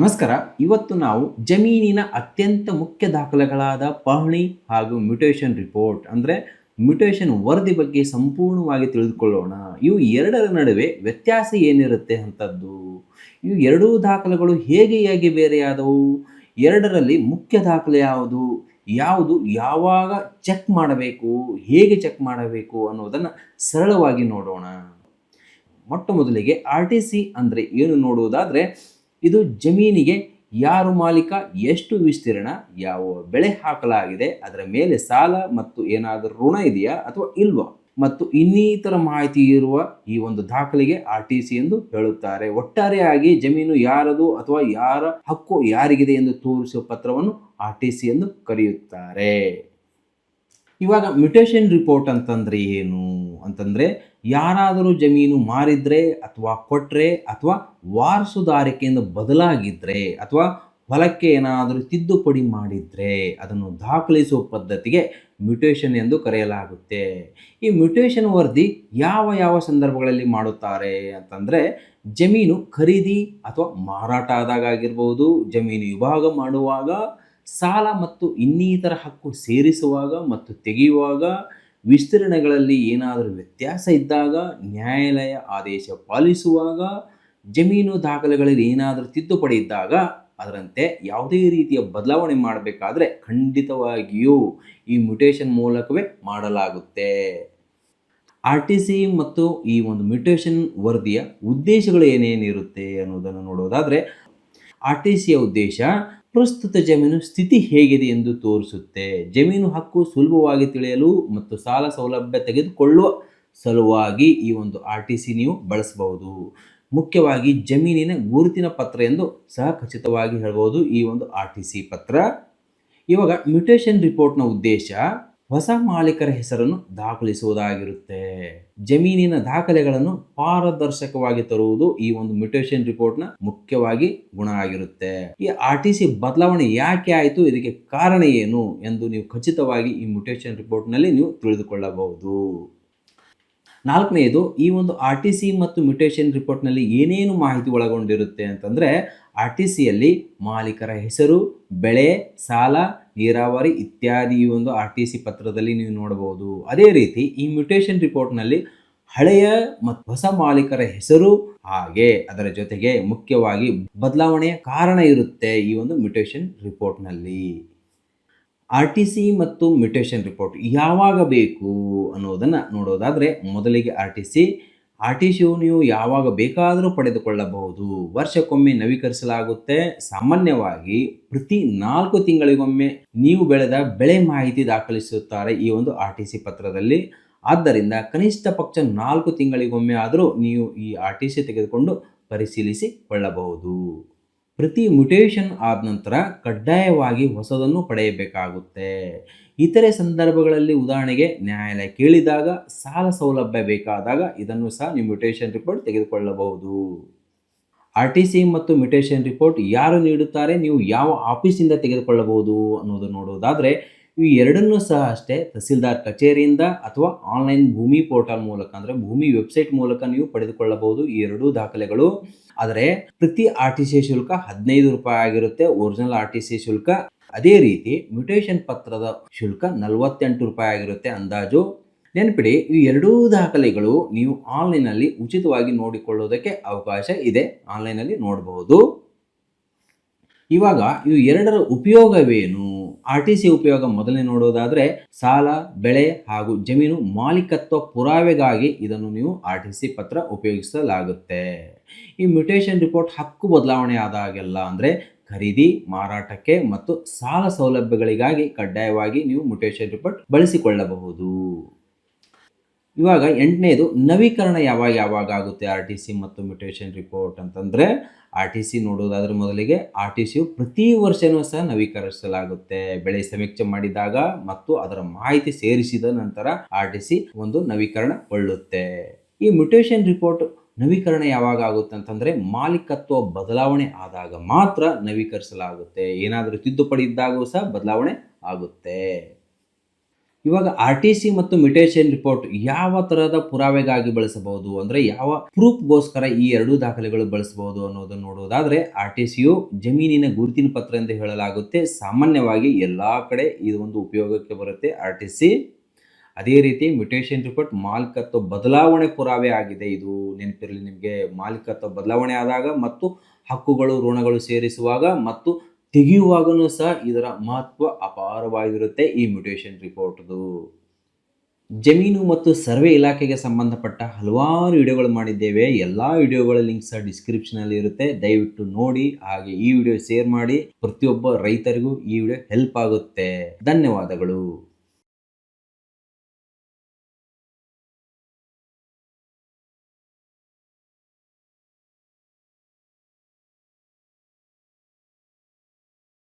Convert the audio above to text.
ನಮಸ್ಕಾರ. ಇವತ್ತು ನಾವು ಜಮೀನಿನ ಅತ್ಯಂತ ಮುಖ್ಯ ದಾಖಲೆಗಳಾದ ಪಹಣಿ ಹಾಗೂ ಮ್ಯುಟೇಷನ್ ರಿಪೋರ್ಟ್ ಅಂದರೆ ಮ್ಯುಟೇಷನ್ ವರದಿ ಬಗ್ಗೆ ಸಂಪೂರ್ಣವಾಗಿ ತಿಳಿದುಕೊಳ್ಳೋಣ. ಇವು ಎರಡರ ನಡುವೆ ವ್ಯತ್ಯಾಸ ಏನಿರುತ್ತೆ ಅಂಥದ್ದು ಇವು ಎರಡೂ ದಾಖಲೆಗಳು ಹೇಗೆ ಹೇಗೆ ಬೇರೆಯಾದವು ಎರಡರಲ್ಲಿ ಮುಖ್ಯ ದಾಖಲೆ ಯಾವುದು? ಯಾವುದು ಯಾವಾಗ ಚೆಕ್ ಮಾಡಬೇಕು? ಹೇಗೆ ಚೆಕ್ ಮಾಡಬೇಕು ಅನ್ನೋದನ್ನು ಸರಳವಾಗಿ ನೋಡೋಣ. ಮೊಟ್ಟ ಮೊದಲಿಗೆ ಆರ್ ಟಿ ಸಿ ಅಂದರೆ ಏನು ನೋಡುವುದಾದರೆ ಇದು ಜಮೀನಿಗೆ ಯಾರು ಮಾಲೀಕ, ಎಷ್ಟು ವಿಸ್ತೀರ್ಣ, ಯಾವ ಬೆಳೆ ಹಾಕಲಾಗಿದೆ, ಅದರ ಮೇಲೆ ಸಾಲ ಮತ್ತು ಏನಾದರೂ ಋಣ ಇದೆಯಾ ಅಥವಾ ಇಲ್ವಾ? ಮತ್ತು ಇನ್ನಿತರ ಮಾಹಿತಿ ಇರುವ ಈ ಒಂದು ದಾಖಲೆಗೆ ಆರ್ ಟಿ ಸಿ ಎಂದು ಹೇಳುತ್ತಾರೆ. ಒಟ್ಟಾರೆಯಾಗಿ ಜಮೀನು ಯಾರದು ಅಥವಾ ಯಾರ ಹಕ್ಕು ಯಾರಿಗಿದೆ ಎಂದು ತೋರಿಸುವ ಪತ್ರವನ್ನು ಆರ್ ಟಿ ಸಿ ಎಂದು ಕರೆಯುತ್ತಾರೆ. ಇವಾಗ ಮ್ಯುಟೇಷನ್ ರಿಪೋರ್ಟ್ ಅಂತಂದ್ರೆ ಏನು? ಅಂತಂದ್ರೆ ಯಾರಾದರೂ ಜಮೀನು ಮಾರಿದ್ರೆ ಅಥವಾ ಕೊಟ್ಟರೆ ಅಥವಾ ವಾರಸುದಾರಿಕೆಯಿಂದ ಬದಲಾಗಿದ್ದರೆ ಅಥವಾ ಹೊಲಕ್ಕೆ ಏನಾದರೂ ತಿದ್ದುಪಡಿ ಮಾಡಿದರೆ ಅದನ್ನು ದಾಖಲಿಸುವ ಪದ್ಧತಿಗೆ ಮ್ಯುಟೇಷನ್ ಎಂದು ಕರೆಯಲಾಗುತ್ತೆ. ಈ ಮ್ಯುಟೇಷನ್ ವರದಿ ಯಾವ ಯಾವ ಸಂದರ್ಭಗಳಲ್ಲಿ ಮಾಡುತ್ತಾರೆ ಅಂತಂದರೆ ಜಮೀನು ಖರೀದಿ ಅಥವಾ ಮಾರಾಟ ಆದಾಗ ಆಗಿರ್ಬೋದು, ಜಮೀನು ವಿಭಾಗ ಮಾಡುವಾಗ, ಸಾಲ ಮತ್ತು ಇನ್ನಿತರ ಹಕ್ಕು ಸೇರಿಸುವಾಗ ಮತ್ತು ತೆಗೆಯುವಾಗ ವಿಸ್ತೀರ್ಣಗಳಲ್ಲಿ ಏನಾದರೂ ವ್ಯತ್ಯಾಸ ಇದ್ದಾಗ ನ್ಯಾಯಾಲಯ ಆದೇಶ ಪಾಲಿಸುವಾಗ ಜಮೀನು ದಾಖಲೆಗಳಲ್ಲಿ ಏನಾದರೂ ತಿದ್ದುಪಡಿ ಇದ್ದಾಗ ಅದರಂತೆ ಯಾವುದೇ ರೀತಿಯ ಬದಲಾವಣೆ ಮಾಡಬೇಕಾದ್ರೆ ಖಂಡಿತವಾಗಿಯೂ ಈ ಮ್ಯುಟೇಷನ್ ಮೂಲಕವೇ ಮಾಡಲಾಗುತ್ತೆ. ಆರ್ ಟಿ ಸಿ ಮತ್ತು ಈ ಒಂದು ಮ್ಯುಟೇಷನ್ ವರದಿಯ ಉದ್ದೇಶಗಳು ಏನೇನಿರುತ್ತೆ ಅನ್ನೋದನ್ನು ನೋಡೋದಾದರೆ ಆರ್ ಟಿ ಸಿಯ ಉದ್ದೇಶ ಪ್ರಸ್ತುತ ಜಮೀನು ಸ್ಥಿತಿ ಹೇಗಿದೆ ಎಂದು ತೋರಿಸುತ್ತೆ. ಜಮೀನು ಹಕ್ಕು ಸುಲಭವಾಗಿ ತಿಳಿಯಲು ಮತ್ತು ಸಾಲ ಸೌಲಭ್ಯ ತೆಗೆದುಕೊಳ್ಳುವ ಸಲುವಾಗಿ ಈ ಒಂದು ಆರ್ ಟಿ ಸಿ ನೀವು ಬಳಸಬಹುದು. ಮುಖ್ಯವಾಗಿ ಜಮೀನಿನ ಗುರುತಿನ ಪತ್ರ ಎಂದು ಸಹ ಖಚಿತವಾಗಿ ಹೇಳ್ಬೋದು ಈ ಒಂದು ಆರ್ ಟಿ ಸಿ ಪತ್ರ. ಇವಾಗ ಮ್ಯುಟೇಷನ್ ರಿಪೋರ್ಟ್ನ ಉದ್ದೇಶ. ಹೊಸ ಮಾಲೀಕರ ಹೆಸರನ್ನು ದಾಖಲಿಸುವುದಾಗಿರುತ್ತೆ. ಜಮೀನಿನ ದಾಖಲೆಗಳನ್ನು ಪಾರದರ್ಶಕವಾಗಿ ತರುವುದು ಈ ಒಂದು ಮ್ಯುಟೇಷನ್ ರಿಪೋರ್ಟ್ನ ಮುಖ್ಯವಾಗಿ ಗುಣ ಆಗಿರುತ್ತೆ. ಈ ಆರ್ ಟಿ ಸಿ ಬದಲಾವಣೆ ಯಾಕೆ ಆಯಿತು, ಇದಕ್ಕೆ ಕಾರಣ ಏನು ಎಂದು ನೀವು ಖಚಿತವಾಗಿ ಈ ಮ್ಯುಟೇಷನ್ ರಿಪೋರ್ಟ್ನಲ್ಲಿ ನೀವು ತಿಳಿದುಕೊಳ್ಳಬಹುದು. ನಾಲ್ಕನೆಯದು, ಈ ಒಂದು ಆರ್ ಟಿ ಸಿ ಮತ್ತು ಮ್ಯುಟೇಷನ್ ರಿಪೋರ್ಟ್ನಲ್ಲಿ ಏನೇನು ಮಾಹಿತಿ ಒಳಗೊಂಡಿರುತ್ತೆ ಅಂತಂದರೆ, ಆರ್ ಟಿ ಸಿಯಲ್ಲಿ ಮಾಲೀಕರ ಹೆಸರು, ಬೆಳೆ, ಸಾಲ ನೀರಾವರಿ ಇತ್ಯಾದಿ ಈ ಒಂದು ಆರ್ ಟಿ ಸಿ ಪತ್ರದಲ್ಲಿ ನೀವು ನೋಡಬಹುದು. ಅದೇ ರೀತಿ ಈ ಮ್ಯುಟೇಷನ್ ರಿಪೋರ್ಟ್ನಲ್ಲಿ ಹಳೆಯ ಮತ್ತು ಹೊಸ ಮಾಲೀಕರ ಹೆಸರು ಹಾಗೆ ಅದರ ಜೊತೆಗೆ ಮುಖ್ಯವಾಗಿ ಬದಲಾವಣೆಯ ಕಾರಣ ಇರುತ್ತೆ ಈ ಒಂದು ಮ್ಯುಟೇಷನ್ ರಿಪೋರ್ಟ್ನಲ್ಲಿ ಆರ್ ಟಿ ಸಿ ಮತ್ತು ಮ್ಯುಟೇಷನ್ ರಿಪೋರ್ಟ್ ಯಾವಾಗ ಬೇಕು ಅನ್ನೋದನ್ನು ನೋಡೋದಾದರೆ ಮೊದಲಿಗೆ R T C R T ಸಿಯು ನೀವು ಯಾವಾಗ ಬೇಕಾದರೂ ಪಡೆದುಕೊಳ್ಳಬಹುದು. ವರ್ಷಕ್ಕೊಮ್ಮೆ ನವೀಕರಿಸಲಾಗುತ್ತೆ. ಸಾಮಾನ್ಯವಾಗಿ ಪ್ರತಿ ನಾಲ್ಕು ತಿಂಗಳಿಗೊಮ್ಮೆ ನೀವು ಬೆಳೆದ ಬೆಳೆ ಮಾಹಿತಿ ದಾಖಲಿಸುತ್ತಾರೆ ಈ ಒಂದು ಆರ್ ಟಿ ಸಿ ಪತ್ರದಲ್ಲಿ. ಆದ್ದರಿಂದ ಕನಿಷ್ಠ ಪಕ್ಷ ನಾಲ್ಕು ತಿಂಗಳಿಗೊಮ್ಮೆ ಆದರೂ ನೀವು ಈ ಆರ್ ಟಿ ಸಿ ತೆಗೆದುಕೊಂಡು ಪರಿಶೀಲಿಸಿಕೊಳ್ಳಬಹುದು. ಪ್ರತಿ ಮ್ಯುಟೇಷನ್ ಆದ ನಂತರ ಕಡ್ಡಾಯವಾಗಿ ಹೊಸದನ್ನು ಪಡೆಯಬೇಕಾಗುತ್ತೆ. ಇತರೆ ಸಂದರ್ಭಗಳಲ್ಲಿ ಉದಾಹರಣೆಗೆ ನ್ಯಾಯಾಲಯ ಕೇಳಿದಾಗ ಸಾಲ ಸೌಲಭ್ಯ ಬೇಕಾದಾಗ ಇದನ್ನು ಸಹ ನೀವು ಮ್ಯುಟೇಷನ್ ರಿಪೋರ್ಟ್ ತೆಗೆದುಕೊಳ್ಳಬಹುದು. ಆರ್ ಟಿ ಸಿ ಮತ್ತು ಮ್ಯುಟೇಷನ್ ರಿಪೋರ್ಟ್ ಯಾರು ನೀಡುತ್ತಾರೆ, ನೀವು ಯಾವ ಆಫೀಸಿಂದ ತೆಗೆದುಕೊಳ್ಳಬಹುದು ಅನ್ನೋದು ನೋಡೋದಾದರೆ, ಈ ಎರಡನ್ನೂ ಸಹ ಅಷ್ಟೇ ತಹಸೀಲ್ದಾರ್ ಕಚೇರಿಯಿಂದ ಅಥವಾ ಆನ್ಲೈನ್ ಭೂಮಿ ಪೋರ್ಟಲ್ ಮೂಲಕ ಅಂದರೆ ಭೂಮಿ ವೆಬ್ಸೈಟ್ ಮೂಲಕ ನೀವು ಪಡೆದುಕೊಳ್ಳಬಹುದು ಈ ಎರಡೂ ದಾಖಲೆಗಳು. ಆದರೆ ಪ್ರತಿ ಆರ್ ಟಿ ಸಿ ಶುಲ್ಕ ಹದಿನೈದು ರೂಪಾಯಿ ಆಗಿರುತ್ತೆ, ಒರಿಜಿನಲ್ ಆರ್ ಟಿ ಸಿ ಶುಲ್ಕ ಅದೇ ರೀತಿ ಮ್ಯುಟೇಷನ್ ಪತ್ರದ ಶುಲ್ಕ ನಲವತ್ತೆಂಟು ರೂಪಾಯಿ ಆಗಿರುತ್ತೆ ಅಂದಾಜು. ನೆನಪಿಡಿ, ಈ ಎರಡೂ ದಾಖಲೆಗಳು ನೀವು ಆನ್ಲೈನಲ್ಲಿ ಉಚಿತವಾಗಿ ನೋಡಿಕೊಳ್ಳೋದಕ್ಕೆ ಅವಕಾಶ ಇದೆ. ಆನ್ಲೈನಲ್ಲಿ ನೋಡಬಹುದು ಇವಾಗ ಇವು ಎರಡರ ಉಪಯೋಗವೇನು? ಆರ್ ಟಿ ಸಿ ಉಪಯೋಗ ಮೊದಲನೇ ನೋಡೋದಾದರೆ ಸಾಲ, ಬೆಳೆ ಹಾಗೂ ಜಮೀನು ಮಾಲೀಕತ್ವ ಪುರಾವೆಗಾಗಿ ಇದನ್ನು ನೀವು ಆರ್ ಟಿ ಸಿ ಪತ್ರ ಉಪಯೋಗಿಸಲಾಗುತ್ತೆ. ಈ ಮ್ಯುಟೇಷನ್ ರಿಪೋರ್ಟ್ ಹಕ್ಕು ಬದಲಾವಣೆ ಆದಾಗೆಲ್ಲ ಅಂದರೆ ಖರೀದಿ, ಮಾರಾಟಕ್ಕೆ ಮತ್ತು ಸಾಲ ಸೌಲಭ್ಯಗಳಿಗಾಗಿ ಕಡ್ಡಾಯವಾಗಿ ನೀವು ಮ್ಯುಟೇಷನ್ ರಿಪೋರ್ಟ್ ಬಳಸಿಕೊಳ್ಳಬಹುದು. ಇವಾಗ ಎಂಟನೇದು, ನವೀಕರಣ ಯಾವಾಗ ಯಾವಾಗ ಆಗುತ್ತೆ ಆರ್ ಟಿ ಸಿ ಮತ್ತು ಮ್ಯುಟೇಷನ್ ರಿಪೋರ್ಟ್ ಅಂತಂದರೆ ಆರ್ ಟಿ ಸಿ ನೋಡೋದಾದ್ರೆ ಮೊದಲಿಗೆ ಆರ್ ಟಿ ಸಿಯು ಪ್ರತಿ ವರ್ಷವೂ ಸಹ ನವೀಕರಿಸಲಾಗುತ್ತೆ. ಬೆಳೆ ಸಮೀಕ್ಷೆ ಮಾಡಿದಾಗ ಮತ್ತು ಅದರ ಮಾಹಿತಿ ಸೇರಿಸಿದ ನಂತರ ಆರ್ ಟಿ ಸಿ ಒಂದು ನವೀಕರಣಗೊಳ್ಳುತ್ತೆ ಈ ಮ್ಯುಟೇಷನ್ ರಿಪೋರ್ಟ್ ನವೀಕರಣ ಯಾವಾಗ ಆಗುತ್ತೆ ಅಂತಂದರೆ ಮಾಲೀಕತ್ವ ಬದಲಾವಣೆ ಆದಾಗ ಮಾತ್ರ ನವೀಕರಿಸಲಾಗುತ್ತೆ. ಏನಾದರೂ ತಿದ್ದುಪಡಿ ಇದ್ದಾಗೂ ಸಹ ಬದಲಾವಣೆ ಆಗುತ್ತೆ. ಇವಾಗ ಆರ್ ಟಿ ಸಿ ಮತ್ತು ಮ್ಯುಟೇಷನ್ ರಿಪೋರ್ಟ್ ಯಾವ ತರಹದ ಪುರಾವೆಗಾಗಿ ಬಳಸಬಹುದು? ಅಂದ್ರೆ ಯಾವ ಪ್ರೂಫ್ಗೋಸ್ಕರ ಈ ಎರಡು ದಾಖಲೆಗಳು ಬಳಸಬಹುದು ಅನ್ನೋದನ್ನು ನೋಡುವುದಾದ್ರೆ ಆರ್ ಟಿ ಸಿಯು ಜಮೀನಿನ ಗುರುತಿನ ಪತ್ರ ಎಂದು ಹೇಳಲಾಗುತ್ತೆ. ಸಾಮಾನ್ಯವಾಗಿ ಎಲ್ಲಾ ಕಡೆ ಇದು ಒಂದು ಉಪಯೋಗಕ್ಕೆ ಬರುತ್ತೆ ಆರ್ ಟಿ ಸಿ ಅದೇ ರೀತಿ ಮ್ಯುಟೇಷನ್ ರಿಪೋರ್ಟ್ ಮಾಲೀಕತ್ವ ಬದಲಾವಣೆ ಪುರಾವೆ ಆಗಿದೆ. ಇದು ನೆನಪಿರಲಿ ನಿಮಗೆ ಮಾಲೀಕತ್ವ ಬದಲಾವಣೆ ಆದಾಗ ಮತ್ತು ಹಕ್ಕುಗಳು, ಋಣಗಳು ಸೇರಿಸುವಾಗ ಮತ್ತು ತೆಗೆಯುವಾಗಲೂ ಸಹ ಇದರ ಮಹತ್ವ ಅಪಾರವಾಗಿರುತ್ತೆ ಈ ಮ್ಯುಟೇಷನ್ ರಿಪೋರ್ಟ್ದು ಜಮೀನು ಮತ್ತು ಸರ್ವೆ ಇಲಾಖೆಗೆ ಸಂಬಂಧಪಟ್ಟ ಹಲವಾರು ವಿಡಿಯೋಗಳು ಮಾಡಿದ್ದೇವೆ. ಎಲ್ಲ ವಿಡಿಯೋಗಳ ಲಿಂಕ್ ಸಹ ಡಿಸ್ಕ್ರಿಪ್ಷನಲ್ಲಿ ಇರುತ್ತೆ. ದಯವಿಟ್ಟು ನೋಡಿ, ಹಾಗೆ ಈ ವಿಡಿಯೋ ಶೇರ್ ಮಾಡಿ. ಪ್ರತಿಯೊಬ್ಬ ರೈತರಿಗೂ ಈ ವಿಡಿಯೋ ಹೆಲ್ಪ್ ಆಗುತ್ತೆ. ಧನ್ಯವಾದಗಳು.